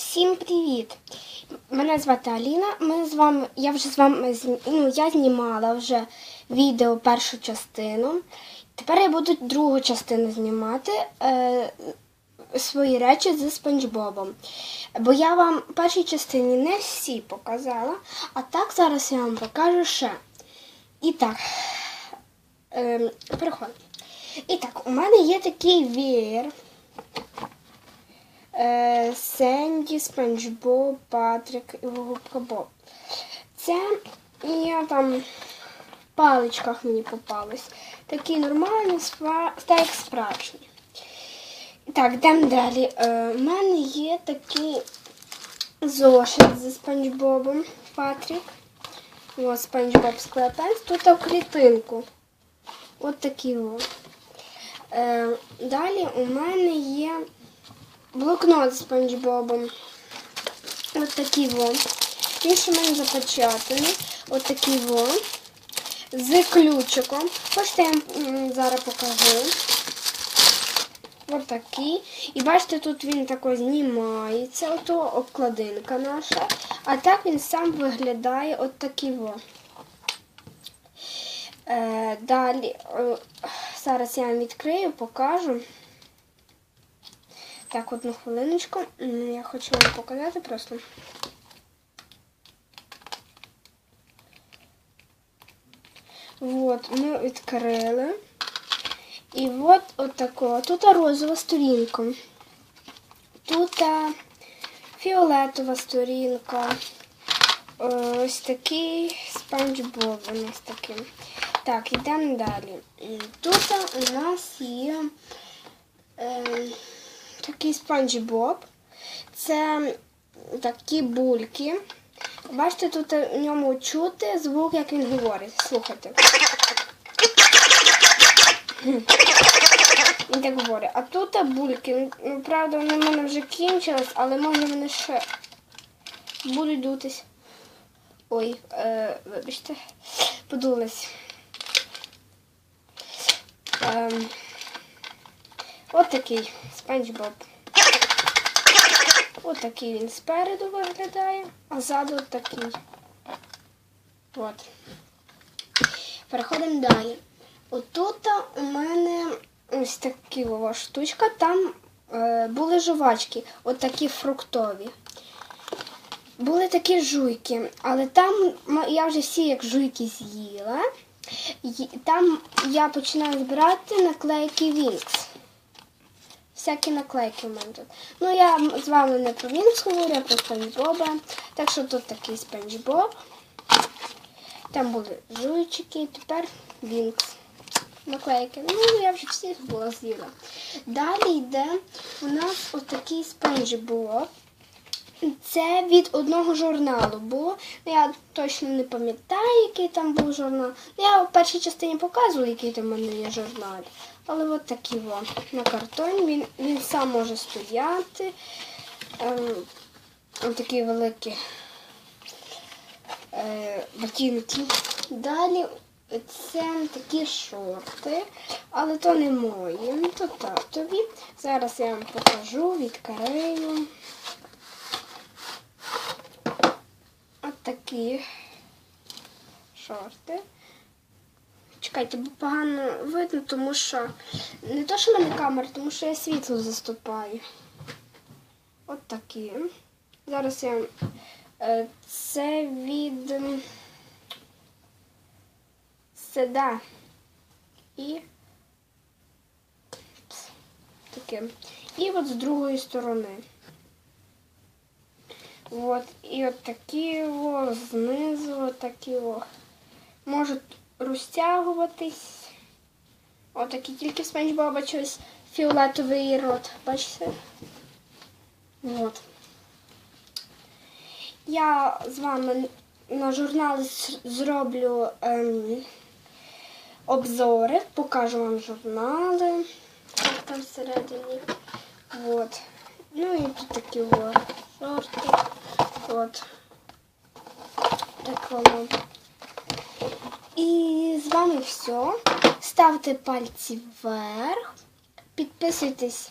Всім привіт! Мене звати Аліна. Ми з вами, я вже з вами ну, я знімала вже відео першу частину. Тепер я буду другу частину знімати е, свої речі зі Спанч Бобом. Бо я вам в першій частині не всі показала, а так зараз я вам покажу ще. І так, е, переходимо. І так, у мене є такий веєр. Е, Сенді, Спанч Боб, Патрик і Губка Боб. Це я там в паличках мені попались. Такі нормальні, та як справжні. Так, йдемо далі. Е, У мене є такий зошит зі Спанч Бобом Патрік. Ось Спанч Боб Склепенс. Тут в клітинку. От такі. Е, далі у мене є блокнот з Спанч Бобом. От такий во. Він ще в мене запечатаний. От такий во. З ключиком. Хочете, я зараз покажу. Ось такий. І бачите, тут він тако знімається, ото обкладинка наша. А так він сам виглядає от такий во. Е, далі, зараз я вам відкрию, покажу. Так, одну хвилиночку. Я хочу вам показати просто. От, ми відкрили. І от отако. Тут розова сторінка. Тут фіолетова сторінка. Е, Ось такий спанч Боб у нас такий. Так, йдемо далі. Тут у нас є е, такий спанч Боб. Це такі бульки. Бачите, тут у ньому чути звук, як він говорить. Слухайте. Він так говорить. А тут бульки. Ну, правда, вони в мене вже кінчились, але може вони ще будуть дутись. Ой, е, вибачте, подулась. Ем, от такий спанч Боб. От такий він спереду виглядає, а ззаду такий. От. Переходимо далі. Отут у мене ось такі штучка. Там е, були жувачки, от фруктові. Були такі жуйки, але там я вже всі як жуйки з'їла. Там я починаю збирати наклейки Вінкс. Всякі наклейки в мене тут. Ну, я з вами не про Вінкс говорю, а про Спанч. Так що тут такий Спанч. Там були жуйчики, тепер Вінкс. Наклейки. Ну, я вже всіх була з'їла. Далі йде у нас отакий Спанч Боб. Це від одного журналу було. Ну, Я точно не пам'ятаю, який там був журнал. Я в першій частині показувала, який там у мене є журнал. Але от такий во, на картоні. Він, він сам може стояти. Ем, ось такі великі е, ботинки. Далі це такі шорти, але то не мої, то татові. Зараз я вам покажу, відкрию. От такі шорти. Чекайте, бо погано видно, тому що не то, що в мене камера, тому що я світло заступаю. От такі. Зараз я. е, Це від седа. І таке. І от з другої сторони. От, і от такі о, знизу такі о. Можуть розтягуватись. Отакі тільки спанч Боба щось фіолетовий рот. Бачите? От. Я з вами на журналі зроблю ем, обзори, покажу вам журнали. Як там всередині. От. Ну і тут такі о, шорти. От. Так воно. І з вами все. Ставте пальці вверх. Підписуйтесь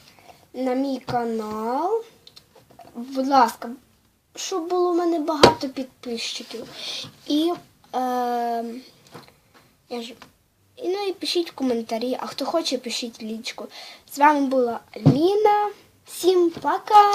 на мій канал. будь ласка, щоб було у мене багато підписчиків. І, е, я ж, ну і пишіть коментарі, а хто хоче, пишіть лічку. З вами була Аліна. Всім пока!